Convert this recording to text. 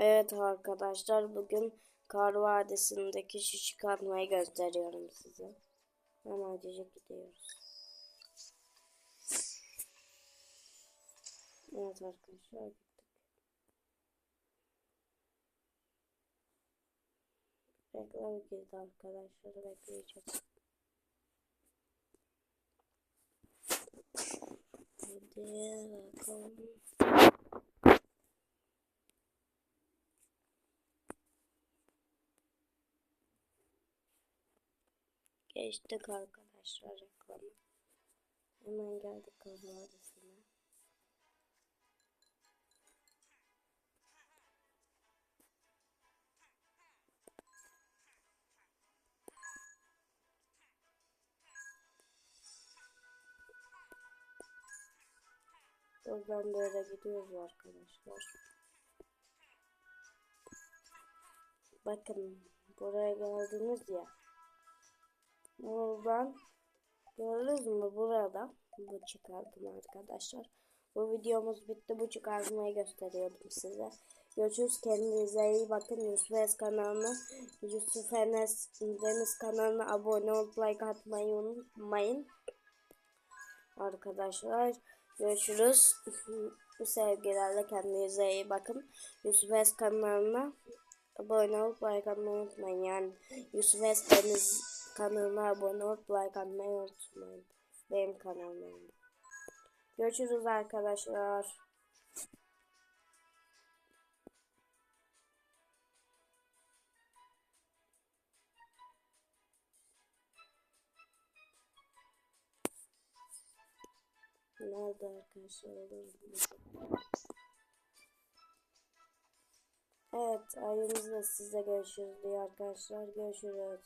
Evet arkadaşlar bugün Kar Vadisi'ndeki şu çıkartmayı gösteriyorum size. Hemen gidiyoruz. Evet arkadaşlar gittik. Reklam girdi arkadaşlar bekleyeceğim. Hadi bakalım. Geçtik arkadaşlar reklamı. Hemen geldik Kar Vadisi'ne. Buradan böyle gidiyoruz arkadaşlar. Bakın buraya geldiniz ya. Buradan gördünüz mü burada bu çıkardım arkadaşlar. Bu videomuz bitti. Bu çıkartmayı gösteriyordum size. Görüşürüz. Kendinize iyi bakın. Yusuf Enes kanalına Yusuf Enes Deniz kanalına abone olup like atmayı unutmayın. Arkadaşlar görüşürüz. Sevgilerle kendinize iyi bakın. Yusuf Es kanalına abone olup like atmayı unutmayın. Yani Yusuf Es Deniz kanalına abone olup like atmayı unutmayın. Benim kanalıma. Görüşürüz arkadaşlar. Nerede arkadaşlar Evet ayımızla size görüşürüz diyor arkadaşlar. Görüşürüz.